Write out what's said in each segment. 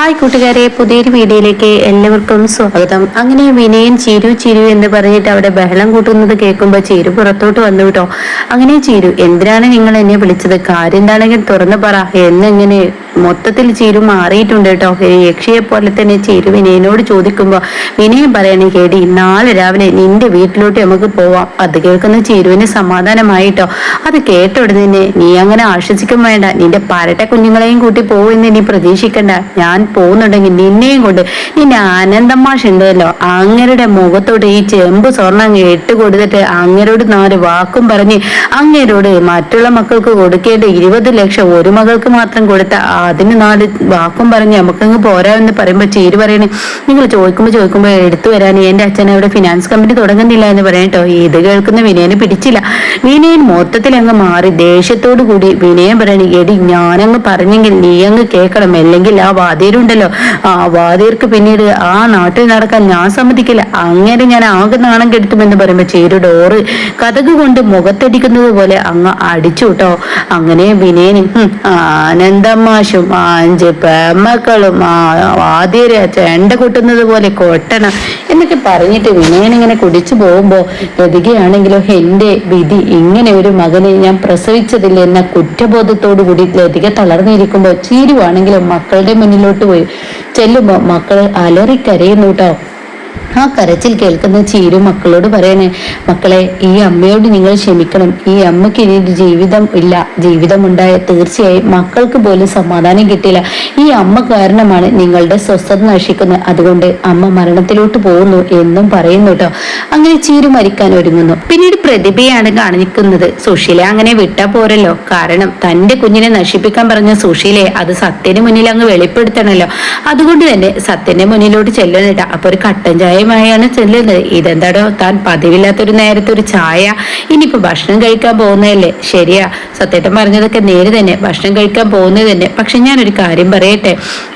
Hi കൂട്ടുകാരെ പുതിയൊരു വീഡിയോയിലേക്ക് എല്ലാവർക്കും സ്വാഗതം. അങ്ങനെ വിനയൻ ചിരു ചിരു എന്ന് പറഞ്ഞിട്ട് അവിടെ ബഹളം കൂട്ടുന്നത് കേൾക്കുമ്പോൾ ചിരു പുറത്തോട്ട് വന്നു കേട്ടോ. അങ്ങനെ ചിരു എന്തിനാണ് നിങ്ങൾ എന്നെ വിളിച്ചത്? കാര്യം എന്താണെങ്കിൽ തുറന്നു പറ. എന്നിങ്ങനെ മൊത്തത്തിൽ ചിരു മാറിയിട്ടുണ്ട് കേട്ടോ. യക്ഷിയെ പോലെ തന്നെ ചിരു വിനയനോട് ചോദിക്കുമ്പോൾ വിനയൻ പറയണേ കേടി നാളെ രാവിലെ നിന്റെ വീട്ടിലോട്ട് നമുക്ക് പോവാം. അത് കേൾക്കുന്ന ചിരുവിന് സമാധാനമായിട്ടോ അത് കേട്ട ഉടനെ നീ അങ്ങനെ ആശ്വസിക്കും വേണ്ട. നിന്റെ പരട്ട കുഞ്ഞുങ്ങളെയും കൂട്ടി പോകുമെന്ന് നീ പ്രതീക്ഷിക്കണ്ട. ഞാൻ പോകുന്നുണ്ടെങ്കിൽ നിന്നെയും കൊണ്ട് നിന്നെ ആനന്ദമാഷ് ഉണ്ടല്ലോ അങ്ങരുടെ മുഖത്തോട്ട് ഈ ചെമ്പ് സ്വർണം അങ്ങ് ഇട്ട് കൊടുത്തിട്ട് അങ്ങരോട് നാല് വാക്കും പറഞ്ഞ് അങ്ങരോട് മറ്റുള്ള മക്കൾക്ക് കൊടുക്കേണ്ട ഇരുപത് ലക്ഷം ഒരു മകൾക്ക് മാത്രം കൊടുത്ത അതിന് നാല് വാക്കും പറഞ്ഞ് നമുക്കങ്ങ് പോരാ എന്ന് പറയുമ്പോൾ ചേര് പറയണേ. നിങ്ങൾ ചോദിക്കുമ്പോൾ ചോദിക്കുമ്പോൾ എടുത്തു വരാൻ എന്റെ അച്ഛൻ അവിടെ ഫിനാൻസ് കമ്പനി തുടങ്ങുന്നില്ല എന്ന് പറയട്ടോ ഇത് കേൾക്കുന്ന വിനയന് പിടിച്ചില്ല. വിനയൻ മൊത്തത്തിൽ അങ്ങ് മാറി ദേഷ്യത്തോടു കൂടി വിനയൻ പറയണേ എടി ഞാനങ്ങ് പറഞ്ഞെങ്കിൽ നീ അങ്ങ് കേൾക്കണം. അല്ലെങ്കിൽ ആ വാതിരുണ്ടല്ലോ ആ വാതിർക്ക് പിന്നീട് ആ നാട്ടിൽ നടക്കാൻ ഞാൻ സമ്മതിക്കില്ല. അങ്ങനെ ഞാൻ ആകെ നാണം കെടുത്തുമെന്ന് പറയുമ്പോ ചേരു ഡോറ് കഥക് കൊണ്ട് മുഖത്തടിക്കുന്നത് പോലെ അങ്ങ് അടിച്ചു കേട്ടോ. അങ്ങനെ വിനയന് ആനന്ദമാഷും അഞ്ച് പെമ്മക്കളും ആ വാതിര ചെണ്ട കൊട്ടുന്നത് പോലെ കൊട്ടണം എന്നൊക്കെ പറഞ്ഞിട്ട് വിനയൻ ഇങ്ങനെ കുടിച്ചു പോകുമ്പോ ലതികയാണെങ്കിലോ എന്റെ വിധി ഇങ്ങനെ ഒരു മകനെ ഞാൻ പ്രസവിച്ചതില്ല എന്ന കുറ്റബോധത്തോടു കൂടി ലതിക തളർന്നിരിക്കുമ്പോ ചീരുവാണെങ്കിലും മക്കളുടെ മുന്നിലോട്ട് പോയി. ചെല്ലുമ്പോ മക്കൾ അലറിക്കരയുന്നു കേട്ടോ ആ കരച്ചിൽ കേൾക്കുന്ന ചീരു മക്കളോട് പറയണേ മക്കളെ ഈ അമ്മയോട് നിങ്ങൾ ക്ഷമിക്കണം. ഈ അമ്മയ്ക്ക് ഇനി ജീവിതം ഇല്ല. ജീവിതമുണ്ടായ തീർച്ചയായും മക്കൾക്ക് പോലും സമാധാനം കിട്ടില്ല. ഈ അമ്മ കാരണമാണ് നിങ്ങളുടെ സ്വസ്ഥത നശിക്കുന്നത്. അതുകൊണ്ട് അമ്മ മരണത്തിലോട്ട് പോകുന്നു എന്നും പറയുന്നു കേട്ടോ അങ്ങനെ ചീരു മരിക്കാൻ ഒരുങ്ങുന്നു. പിന്നീട് പ്രതിഭയാണ് കാണിക്കുന്നത്. സുശീല അങ്ങനെ വിട്ടാ പോരല്ലോ. കാരണം തന്റെ കുഞ്ഞിനെ നശിപ്പിക്കാൻ പറഞ്ഞ സുശീലയെ അത് സത്യന് മുന്നിൽ അങ്ങ് വെളിപ്പെടുത്തണല്ലോ. അതുകൊണ്ട് തന്നെ സത്യന്റെ മുന്നിലോട്ട് ചെല്ലണേട്ടാ. അപ്പൊ ഒരു കട്ടൻ ചായയുമായാണ് ചെല്ലുന്നത്. ഇതെന്താടോ? താൻ പതിവില്ലാത്തൊരു നേരത്തെ ഒരു ചായ ഇനിയിപ്പോ ഭക്ഷണം കഴിക്കാൻ പോകുന്നതല്ലേ? ശരിയാ. സത്യേട്ടൻ പറഞ്ഞതൊക്കെ നേര് തന്നെ. ഭക്ഷണം കഴിക്കാൻ പോകുന്നത് തന്നെ. പക്ഷെ ഞാനൊരു കാര്യം പറയട്ടെ.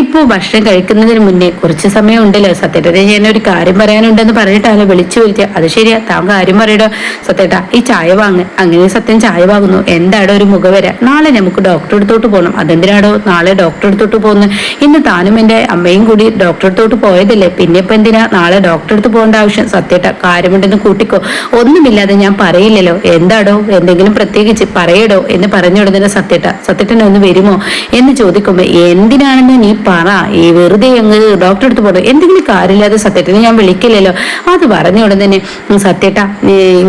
ഇപ്പോ ഭക്ഷണം കഴിക്കുന്നതിന് മുന്നേ കുറച്ച് സമയം ഉണ്ടല്ലോ സത്യേട്ടനെ ഞാൻ ഒരു കാര്യം പറയാനുണ്ടെന്ന് പറഞ്ഞിട്ടാണ് വിളിച്ചു വിളിച്ചത് അത് ശരിയാ. താൻ കാര്യം പറയടോ. സത്യേട്ടാ ഈ ചായ വാങ്ങ്. അങ്ങനെ സത്യം ചായ വാങ്ങുന്നു. എന്താടോ ഒരു മുഖവര? നാളെ നമുക്ക് ഡോക്ടർ അടുത്തോട്ട് പോകണം അതെന്തിനാടോ നാളെ ഡോക്ടർ അടുത്തോട്ട് പോകുന്നത്? ഇന്ന് താനും എന്റെ അമ്മയും കൂടി ഡോക്ടർ അടുത്തോട്ട് പോയതല്ലേ? പിന്നെ ഇപ്പൊ എന്തിനാ നാളെ ഡോക്ടറെ അടുത്ത് പോകേണ്ട ആവശ്യം. സത്യേട്ട കാര്യമുണ്ടെന്ന് കൂട്ടിക്കോ. ഒന്നുമില്ലാതെ ഞാൻ പറയില്ലല്ലോ. എന്താടോ എന്തെങ്കിലും പ്രത്യേകിച്ച് പറയടോ എന്ന് പറഞ്ഞു ഉടനെ സത്യേട്ട സത്യേട്ടനെ ഒന്ന് വരുമോ എന്ന് ചോദിക്കുമ്പോ എന്തിനാണെന്ന് നീ പറ. ഈ വെറുതെ അങ്ങ് ഡോക്ടറെ അടുത്ത് പോകണം എന്തെങ്കിലും കാര്യമില്ലാതെ സത്യേട്ടനെ ഞാൻ വിളിക്കില്ലല്ലോ. അത് പറഞ്ഞ ഉടനെ തന്നെ "ഉം, സത്യേട്ട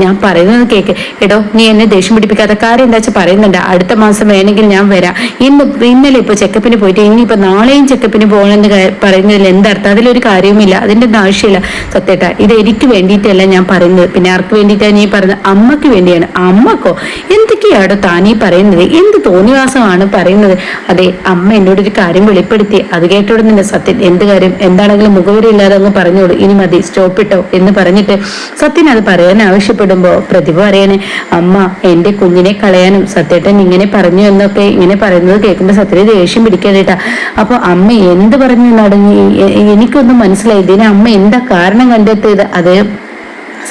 ഞാൻ പറയുന്നത് കേക്ക്. എടോ നീ എന്നെ ദേഷ്യം പിടിപ്പിക്കാത്ത കാര്യം എന്താ വെച്ചാൽ പറയുന്നുണ്ട്. അടുത്ത മാസം വേണമെങ്കിൽ ഞാൻ വരാം. ഇന്ന് ഇന്നലെ ഇപ്പൊ ചെക്കപ്പിന് പോയിട്ട് ഇനിയിപ്പോ നാളെയും ചെക്കപ്പിന് പോകണമെന്ന് പറയുന്നതിൽ എന്തർത്ഥം അതിലൊരു കാര്യവുമില്ല. അതിന്റെ ഒന്നും ആവശ്യമില്ല സത്യേട്ട ഇത് എനിക്ക് വേണ്ടിയിട്ടല്ല ഞാൻ പറയുന്നത്. പിന്നെ ആർക്ക് വേണ്ടിയിട്ടാണ് നീ പറയുന്നത്? അമ്മയ്ക്ക് വേണ്ടിയാണ്. അമ്മക്കോ? എന്തൊക്കെയാടോ താനീ പറയുന്നത്? എന്ത് തോന്നിവാസമാണ് പറയുന്നത്? അതെ അമ്മ എന്നോട് ഒരു കാര്യം വെളിപ്പെടുത്തി. അത് കേട്ടോടെ തന്നെ സത്യൻ എന്ത് കാര്യം? എന്താണെങ്കിലും മുഖവരില്ലാതെ അങ്ങ് പറഞ്ഞോളൂ. ഇനി മതി സ്റ്റോപ്പ് ഇട്ടോ എന്ന് പറഞ്ഞിട്ട് സത്യൻ അത് പറയാൻ ആവശ്യപ്പെടുമ്പോ പ്രതിഭ പറയണേ അമ്മ എന്റെ കുഞ്ഞിനെ കളയാനും സത്യേട്ടൻ ഇങ്ങനെ പറഞ്ഞു എന്നൊക്കെ ഇങ്ങനെ പറയുന്നത് കേൾക്കുമ്പോ സത്യന് ദേഷ്യം പിടിക്കാനായിട്ടാ. അപ്പൊ അമ്മ എന്ത് പറഞ്ഞു നടങ്ങി എനിക്കൊന്നും മനസ്സിലായി. ഇതിന് അമ്മ എന്താ കാരണം കണ്ടെത്തിയത് അത്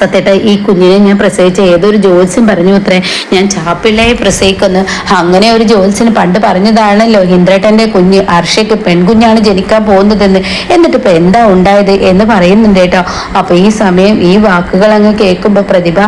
സത്യട്ട ഈ കുഞ്ഞിനെ ഞാൻ പ്രസവിച്ച ഏതൊരു ജോത്സ്യം പറഞ്ഞു അത്രേ. ഞാൻ ചാപ്പിള്ളയെ പ്രസവിക്കുന്നു. അങ്ങനെ ഒരു ജോത്സ്യന് പണ്ട് പറഞ്ഞതാണല്ലോ ഇന്ദ്രേട്ടന്റെ കുഞ്ഞ് അർഷയ്ക്ക് പെൺകുഞ്ഞാണ് ജനിക്കാൻ പോകുന്നതെന്ന്. എന്നിട്ട് ഇപ്പൊ എന്താ ഉണ്ടായത്? എന്ന് പറയുന്നുണ്ട് കേട്ടോ. അപ്പൊ ഈ സമയം ഈ വാക്കുകൾ അങ്ങ് കേൾക്കുമ്പോ പ്രതിഭ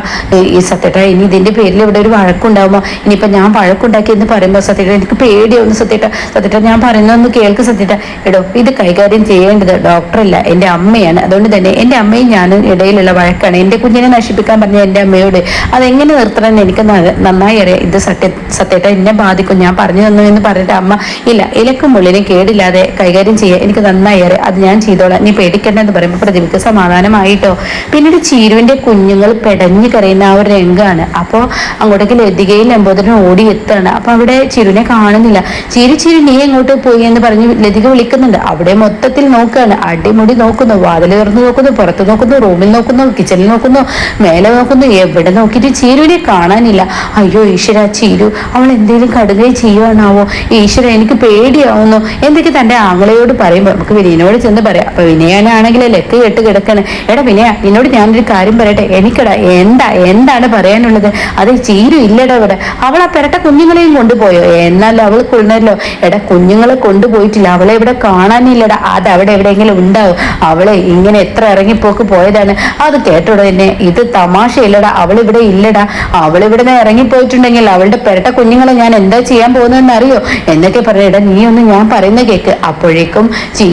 ഈ സത്യട്ട ഇനി ഇതിന്റെ പേരിൽ ഇവിടെ ഒരു വഴക്കുണ്ടാവുമോ? ഇനിയിപ്പോ ഞാൻ വഴക്കുണ്ടാക്കി എന്ന് പറയുമ്പോൾ സത്യട്ട എനിക്ക് പേടിയൊന്ന് സത്യട്ട. സത്യട്ട ഞാൻ പറയുന്നൊന്ന് കേൾക്ക് സത്യട്ട. എടോ ഇത് കൈകാര്യം ചെയ്യേണ്ടത് ഡോക്ടറല്ല എന്റെ അമ്മയാണ്. അതുകൊണ്ട് തന്നെ എന്റെ അമ്മയും ഞാനും ഇടയിലുള്ള വഴക്കാണ്. എന്റെ കുഞ്ഞിനെ നശിപ്പിക്കാൻ പറഞ്ഞ എന്റെ അമ്മയോട് അതെങ്ങനെ നിർത്തണം എനിക്ക് നന്നായി അറിയാം. ഇത് സത്യ സത്യത്തെ എന്നെ ബാധിക്കും. ഞാൻ പറഞ്ഞു തന്നു എന്ന് പറഞ്ഞിട്ട് അമ്മ ഇല്ല ഇലക്കും മുള്ളിനും കേടില്ലാതെ കൈകാര്യം ചെയ്യാൻ എനിക്ക് നന്നായി അറിയാം. അത് ഞാൻ ചെയ്തോളാം. നീ പേടിക്കണ്ട എന്ന് പറയുമ്പോൾ പ്രതിഭയ്ക്ക് സമാധാനമായിട്ടോ. പിന്നീട് ചീരുവിന്റെ കുഞ്ഞുങ്ങൾ പെടഞ്ഞു കരയുന്ന ആ ഒരു രംഗമാണ് അപ്പോൾ അങ്ങോട്ടേക്ക് ലതികയിൽ ലംബോദരൻ ഓടി എത്താണ് അപ്പോൾ അവിടെ ചിരുവിനെ കാണുന്നില്ല. ചിരി ചിരി നീ എങ്ങോട്ട് പോയി? എന്ന് പറഞ്ഞ് ലതിക വിളിക്കുന്നുണ്ട്. അവിടെ മൊത്തത്തിൽ നോക്കുകയാണ്. അടിമുടി നോക്കുന്നു. വാതിൽ തുറന്ന് നോക്കുന്നു. പുറത്ത് നോക്കുന്നു. റൂമിൽ നോക്കുന്നു. കിച്ചണിൽ നോക്കുന്നു. നോക്കുന്നു. മേലെ നോക്കുന്നു. എവിടെ നോക്കിയിട്ട് ചീരുവിനെ കാണാനില്ല. അയ്യോ ഈശ്വര ചീരു അവൾ എന്തെങ്കിലും കടുകയും ചെയ്യുവാണാവോ? ഈശ്വര എനിക്ക് പേടിയാവുന്നു. എന്തൊക്കെ തന്റെ ആങ്ങളയോട് പറയുമ്പോൾ നമുക്ക് വിനയനോട് ചെന്ന് പറയാം. അപ്പൊ വിനയനാണെങ്കിൽ ലെക്ക് കെട്ട് കിടക്കണേ. എടാ വിനയ നിന്നോട് ഞാനൊരു കാര്യം പറയട്ടെ. എനിക്കടാ എന്താ എന്താണ് പറയാനുള്ളത്? അത് ചീരു ഇല്ലടാ ഇവിടെ. അവൾ ആ പെരട്ട കുഞ്ഞുങ്ങളെയും കൊണ്ടുപോയോ? എന്നാൽ അവൾ കൊണ്ടല്ലോ എടാ കുഞ്ഞുങ്ങളെ കൊണ്ടുപോയിട്ടില്ല. അവളെ ഇവിടെ കാണാനില്ലടാ. അത് അവിടെ എവിടെയെങ്കിലും ഉണ്ടാവും. അവളെ ഇങ്ങനെ എത്ര ഇറങ്ങിപ്പോക്ക് പോയതാണ്. അത് കേട്ടോടെ തന്നെ. ഇത് തമാശയില്ലടാ. അവൾ ഇവിടെ ഇല്ലടാ. അവൾ ഇവിടെ നിന്ന് ഇറങ്ങിപ്പോയിട്ടുണ്ടെങ്കിൽ അവളുടെ പെരട്ട കുഞ്ഞുങ്ങളെ ഞാൻ എന്താ ചെയ്യാൻ പോകുന്നതെന്ന് അറിയോ? എന്നൊക്കെ പറയടാ നീ ഒന്ന് ഞാൻ പറയുന്ന കേക്ക്. അപ്പോഴേക്കും ചീ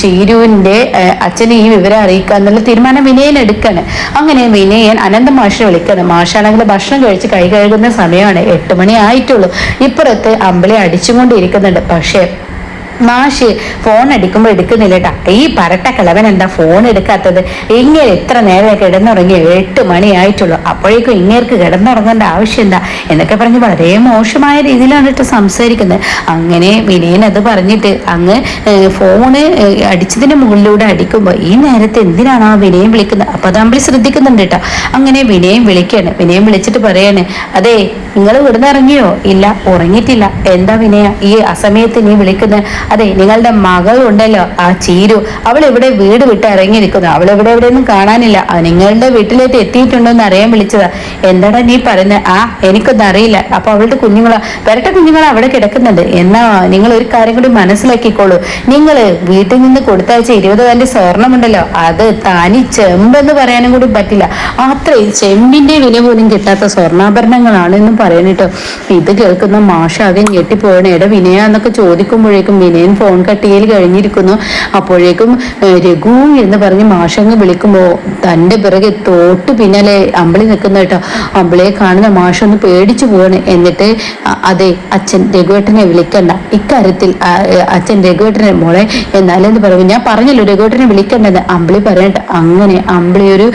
ചീരുവിന്റെ അച്ഛനെ ഈ വിവരം അറിയിക്കുക എന്നുള്ള തീരുമാനം വിനയൻ എടുക്കാണ്. അങ്ങനെ വിനയൻ അനന്ത മാഷിനെ വിളിക്കണം. മാഷാണെങ്കിൽ ഭക്ഷണം കഴിച്ച് കൈ കഴുകുന്ന സമയമാണ്. എട്ട് മണി ആയിട്ടുള്ളൂ. ഇപ്പുറത്ത് അമ്പലെ അടിച്ചുകൊണ്ടിരിക്കുന്നുണ്ട്. പക്ഷേ മാഷ് ഫോൺ അടിക്കുമ്പോൾ എടുക്കുന്നില്ല കേട്ടാ ഈ പരട്ട കിളവൻ എന്താ ഫോൺ എടുക്കാത്തത്? ഇങ്ങനെ എത്ര നേരം കിടന്നുറങ്ങി എട്ട് മണിയായിട്ടുള്ളൂ അപ്പോഴേക്കും ഇങ്ങേർക്ക് കിടന്നുറങ്ങേണ്ട ആവശ്യം എന്താ? എന്നൊക്കെ പറഞ്ഞ് വളരെ മോശമായ രീതിയിലാണ് കേട്ടോ സംസാരിക്കുന്നത് അങ്ങനെ വിനയൻ അത് പറഞ്ഞിട്ട് അങ്ങ് ഫോണ് അടിച്ചതിന് മുകളിലൂടെ അടിക്കുമ്പോൾ ഈ നേരത്തെ എന്തിനാണ് ആ വിനയം വിളിക്കുന്നത് അപ്പൊ അത് അമ്പിളി ശ്രദ്ധിക്കുന്നുണ്ട് കേട്ടോ അങ്ങനെ വിനയം വിളിക്കുകയാണ് വിനയം വിളിച്ചിട്ട് പറയാണ് അതെ നിങ്ങൾ ഇവിടുന്ന് ഇറങ്ങിയോ? ഇല്ല ഉറങ്ങിയിട്ടില്ല. എന്താ വിനയ? ഈ അസമയത്ത് നീ വിളിക്കുന്നത് അതെ നിങ്ങളുടെ മകൾ ഉണ്ടല്ലോ. ആ ചീരു. അവൾ ഇവിടെ വീട് വിട്ട് ഇറങ്ങിയിരിക്കുന്നു. അവൾ ഇവിടെ എവിടെയൊന്നും കാണാനില്ല. നിങ്ങളുടെ വീട്ടിലേക്ക് എത്തിയിട്ടുണ്ടോന്ന് അറിയാൻ വിളിച്ചതാ. എന്താടാ നീ പറയുന്നത് ആ എനിക്കൊന്നും അറിയില്ല. അപ്പൊ അവളുടെ കുഞ്ഞുങ്ങളാ പെരട്ട കുഞ്ഞുങ്ങൾ അവിടെ കിടക്കുന്നുണ്ട് എന്നാ നിങ്ങൾ ഒരു കാര്യം കൂടി മനസ്സിലാക്കിക്കോളൂ. നിങ്ങൾ വീട്ടിൽ നിന്ന് കൊടുത്തയച്ച ഇരുപത് തന്റെ സ്വർണമുണ്ടല്ലോ. അത് തനി ചെമ്പെന്ന് പറയാനും കൂടി പറ്റില്ല. അത്രയും ചെമ്പിന്റെ വില പോലും കിട്ടാത്ത സ്വർണാഭരണങ്ങളാണ് എന്നും പറയാനിട്ടോ ഇത് കേൾക്കുന്ന മാഷാകെ ഞെട്ടിപ്പോയണ എടാ വിനയ എന്നൊക്കെ ചോദിക്കുമ്പോഴേക്കും വിനയൻ ഫോൺ കട്ടിയിൽ കഴിഞ്ഞിരിക്കുന്നു. അപ്പോഴേക്കും രഘു എന്ന് പറഞ്ഞ് മാഷങ്ങ് വിളിക്കുമ്പോ തന്റെ പിറകെ തോട്ട് പിന്നാലെ അമ്പിളി നിൽക്കുന്ന കേട്ടോ. അമ്പിളിയെ കാണുന്ന മാഷൊന്ന് പേടിച്ചു പോവാണ്. എന്നിട്ട് അതെ അച്ഛൻ രഘുവേട്ടനെ വിളിക്കണ്ട. ഇക്കാര്യത്തിൽ അച്ഛൻ രഘുവേട്ടനെ മോളെ എന്നാലെന്ന് പറയും ഞാൻ പറഞ്ഞല്ലോ രഘുവേട്ടനെ വിളിക്കണ്ടെന്ന്. അമ്പിളി പറയട്ടെ. അങ്ങനെ അമ്പിളി ഒരു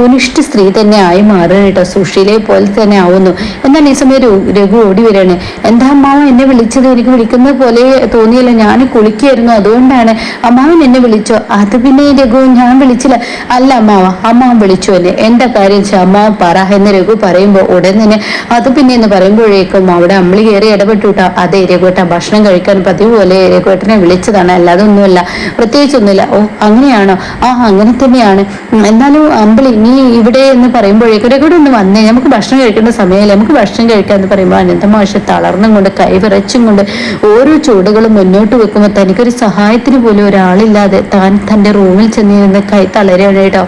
കുനിഷ്ഠ സ്ത്രീ തന്നെ ആയി മാറുകയാണ് കേട്ടോ. സുഷീലെ പോലെ തന്നെ ആവുന്നു. എന്നാൽ ഈ സമയം രഘു ഓടി വരികയാണ്. എന്താ അമ്മാവ എന്നെ വിളിച്ചത്? എനിക്ക് വിളിക്കുന്നത് പോലെ തോന്നിയല്ല. ഞാൻ കുളിക്കായിരുന്നു അതുകൊണ്ടാണ് അമ്മാവൻ എന്നെ വിളിച്ചോ. അത് പിന്നെ രഘു ഞാൻ വിളിച്ചില്ല. അല്ല അമ്മാവ അമ്മാവൻ വിളിച്ചു എന്നെ. എന്താ കാര്യം വെച്ചാൽ അമ്മാവൻ പറ എന്ന് രഘു പറയുമ്പോൾ ഉടൻ തന്നെ അത് പിന്നെ എന്ന് പറയുമ്പോഴേക്കും അവിടെ അമ്മളി കയറി ഇടപെട്ടുട്ടാ. അതെ രഘുവേട്ട ഭക്ഷണം കഴിക്കാൻ പതിവ് പോലെ രഘുട്ടനെ വിളിച്ചതാണ്. അല്ലാതെ ഒന്നുമല്ല പ്രത്യേകിച്ചൊന്നുമില്ല ഓ അങ്ങനെയാണോ? ആ അങ്ങനെ തന്നെയാണ്. എന്നാലും അമ്പിളി നീ ഇവിടെ എന്ന് പറയുമ്പോഴേക്കും രഘുവിടെ ഒന്ന് വന്നേ. നമുക്ക് ഭക്ഷണം കഴിക്കേണ്ട സമയമല്ലേ. നമുക്ക് ഭക്ഷണം കഴിക്കാന്ന് പറയുമ്പോൾ അനന്തമാഷ തളർന്നും കൊണ്ട് കൈ വിറച്ചും കൊണ്ട് ഓരോ ചൂടുകളും മുന്നോട്ട് വെക്കുമ്പോൾ തനിക്കൊരു സഹായത്തിന് പോലും ഒരാളില്ലാതെ താൻ തന്റെ റൂമിൽ ചെന്നിരുന്ന് കൈ തളരുകയാണ് കേട്ടോ.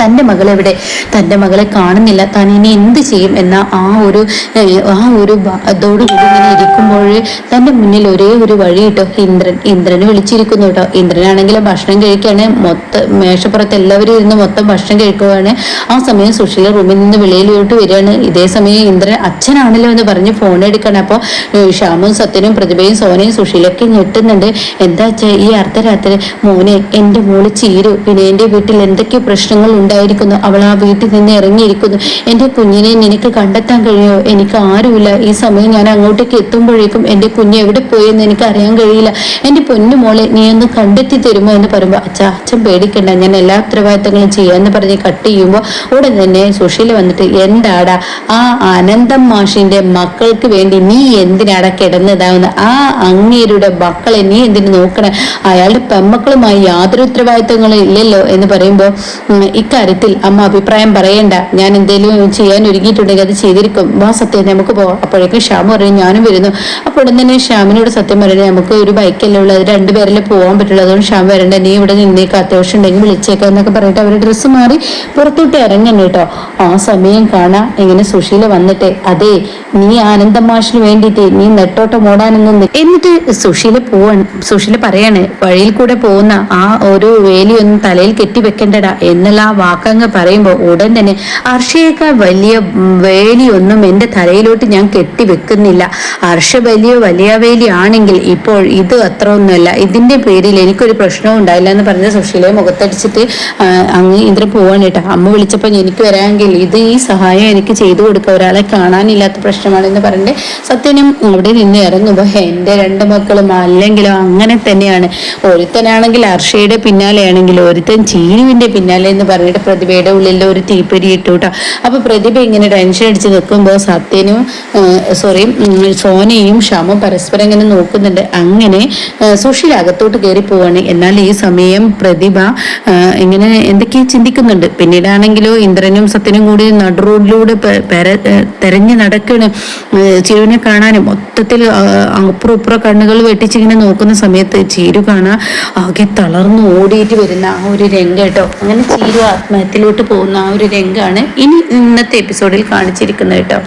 തന്റെ മകൾ എവിടെ തന്റെ മകളെ കാണുന്നില്ല. താൻ ഇനി എന്ത് ചെയ്യും എന്ന ആ ഒരു ആ ഒരു അതോടുകൂടി ഇങ്ങനെ ഇരിക്കുമ്പോൾ തന്റെ മുന്നിൽ ഒരേ ഒരു വഴി കേട്ടോ. ഇന്ദ്രൻ ഇന്ദ്രനെ വിളിച്ചിരിക്കുന്നു കേട്ടോ. ഇന്ദ്രനാണെങ്കിൽ ഭക്ഷണം കഴിക്കുകയാണ്. മൊത്തം മേശപ്പുറത്ത് എല്ലാവരും ഇരുന്ന് മൊത്തം ഭക്ഷണം കഴിക്കുകയാണ്. ആ സമയം സുശീല റൂമിൽ നിന്ന് വെളിയിലോട്ട് വരികയാണ്. ഇതേ സമയം ഇന്ദ്രൻ അച്ഛനാണല്ലോ എന്ന് പറഞ്ഞ് ഫോൺ എടുക്കണം അപ്പോൾ ശ്യാമും സത്യനും പ്രതിഭയും സോനയും സുശീലൊക്കെ ഞെട്ടുന്നുണ്ട്. എന്താ വെച്ചാൽ ഈ അർദ്ധരാത്രി? മോനെ എന്റെ മോൾ ചീരു. പിന്നെ എന്റെ വീട്ടിൽ എന്തൊക്കെ പ്രശ്നങ്ങൾ ഉണ്ടായിരിക്കുന്നു. അവൾ ആ വീട്ടിൽ നിന്ന് ഇറങ്ങിയിരിക്കുന്നു. എന്റെ കുഞ്ഞിനെ നിനക്ക് കണ്ടെത്താൻ കഴിയോ? എനിക്ക് ആരുമില്ല. ഈ സമയം ഞാൻ അങ്ങോട്ടേക്ക് എത്തുമ്പോഴേക്കും എന്റെ കുഞ്ഞ് എവിടെ പോയെന്ന് എനിക്ക് അറിയാൻ കഴിയില്ല. എന്റെ പൊന്നു മോളെ നീ ഒന്ന് കണ്ടെത്തി തരുമോ എന്ന് പറയുമ്പോൾ അച്ഛാ അച്ഛൻ പേടിക്കണ്ട. ഞാൻ എല്ലാ ഉത്തരവാദിത്തങ്ങളും ചെയ്യാന്ന് പറഞ്ഞ് കട്ട് ചെയ്യുമ്പോൾ ഉടൻ തന്നെ സുശീല വന്നിട്ട് എന്താടാ ആ അനന്തം മാഷിന്റെ മക്കൾക്ക് വേണ്ടി നീ എന്തിനാടാ കിടന്നതാവുന്ന? ആ അങ്ങേരുടെ മക്കളെ നീ എന്തിനു നോക്കണേ? അയാളുടെ പെമ്മക്കളുമായി യാതൊരു ഉത്തരവാദിത്തങ്ങളും ഇല്ലല്ലോ? എന്ന് പറയുമ്പോൾ ഉം, ഇക്കാര്യത്തിൽ അമ്മ അഭിപ്രായം പറയണ്ട. ഞാൻ എന്തെങ്കിലും ചെയ്യാൻ ഒരുങ്ങിയിട്ടുണ്ടെങ്കിൽ അത് ചെയ്തിരിക്കും. വാ സത്യം നമുക്ക് പോവാം. അപ്പോഴേക്കും ശ്യാം പറഞ്ഞു ഞാനും വരുന്നു. ഉടൻ തന്നെ ശ്യാമിനോട് സത്യം പറയുന്നത് നമുക്ക് ഒരു ബൈക്കല്ലേ ഉള്ളത് രണ്ടുപേരല്ലേ പോകാൻ പറ്റുള്ളൂ. അതുകൊണ്ട് ശ്യാം വരണ്ട. നീ ഇവിടെ നിന്നേക്ക് അത്യാവശ്യം ഉണ്ടെങ്കിൽ വിളിച്ചേക്കാം എന്നൊക്കെ പറഞ്ഞിട്ട് അവർ ഡ്രസ്സ് മാറി പുറത്തോട്ട് ഇറങ്ങണം കേട്ടോ. ആ സമയം കാണാ. ഇങ്ങനെ സുശീല വന്നിട്ട് അതെ നീ ആനന്ദമാഷിന് വേണ്ടിയിട്ട് നീ നെട്ടോട്ടം ഓടാനൊന്നും എന്നിട്ട് സുശീല പോവാൻ സുശീല പറയാണ് വഴിയിൽ കൂടെ പോകുന്ന ആ ഒരു വേലിയൊന്നും തലയിൽ കെട്ടി വെക്കണ്ടടാ ആ വാക്കങ്ങ് പറയുമ്പോൾ ഉടൻ തന്നെ അർഷയേക്കാൾ വലിയ വേലിയൊന്നും എന്റെ തലയിലോട്ട് ഞാൻ കെട്ടി വെക്കുന്നില്ല അർഷ വലിയ വലിയ വേലി ആണെങ്കിൽ ഇപ്പോൾ ഇത് അത്ര ഒന്നുമല്ല. ഇതിന്റെ പേരിൽ എനിക്കൊരു പ്രശ്നവും ഉണ്ടായില്ല എന്ന് പറഞ്ഞ സുശീലയെ മുഖത്തടിച്ചിട്ട് അങ്ങ് ഇന്ദ്ര പോവാണ് കേട്ടോ. അമ്മ വിളിച്ചപ്പോൾ എനിക്ക് വരാമെങ്കിൽ ഇത് ഈ സഹായം എനിക്ക് ചെയ്തു കൊടുക്കുക. ഒരാളെ കാണാനില്ലാത്ത പ്രശ്നമാണെന്ന് പറഞ്ഞിട്ട് സത്യനും അവിടെ നിന്ന് ഇറങ്ങുമ്പോൾ എന്റെ രണ്ട് മക്കളും അല്ലെങ്കിലും അങ്ങനെ തന്നെയാണ്. ഒരുത്തനാണെങ്കിൽ അർഷയുടെ പിന്നാലെയാണെങ്കിൽ ഒരുത്തൻ ചീനുവിന്റെ പിന്നാലെ എന്ന് പറഞ്ഞിട്ട് പിന്നീട് പ്രതിഭയുടെ ഉള്ളിൽ ഒരു തീപ്പൊരി ഇട്ടു കേട്ടോ അപ്പൊ പ്രതിഭ ഇങ്ങനെ ടെൻഷൻ അടിച്ച് നിൽക്കുമ്പോൾ സത്യനും സോറി സോനയും ഷമും പരസ്പരം ഇങ്ങനെ നോക്കുന്നുണ്ട്. അങ്ങനെ സുഷിൽ അകത്തോട്ട് കയറി പോവാണ്. എന്നാൽ ഈ സമയം പ്രതിഭ ഇങ്ങനെ എന്തൊക്കെയോ ചിന്തിക്കുന്നുണ്ട്. പിന്നീടാണെങ്കിലോ ഇന്ദ്രനും സത്യനും കൂടി നടുറോഡിലൂടെ തെരഞ്ഞു നടക്കണ്. ചിരുവിനെ കാണാനും മൊത്തത്തിൽ അപ്പുറം ഇപ്പുറം കണ്ണുകൾ വെട്ടിച്ചിങ്ങനെ നോക്കുന്ന സമയത്ത് ചീരു കാണാൻ ആകെ തളർന്നു ഓടിയിട്ട് വരുന്ന ആ ഒരു രംഗം കേട്ടോ. അങ്ങനെ ചീരു ആത്മഹത്യയിലോട്ട് പോകുന്ന ആ ഒരു രംഗമാണ് ഇനി ഇന്നത്തെ എപ്പിസോഡിൽ കാണിച്ചിരിക്കുന്നത് കേട്ടോ.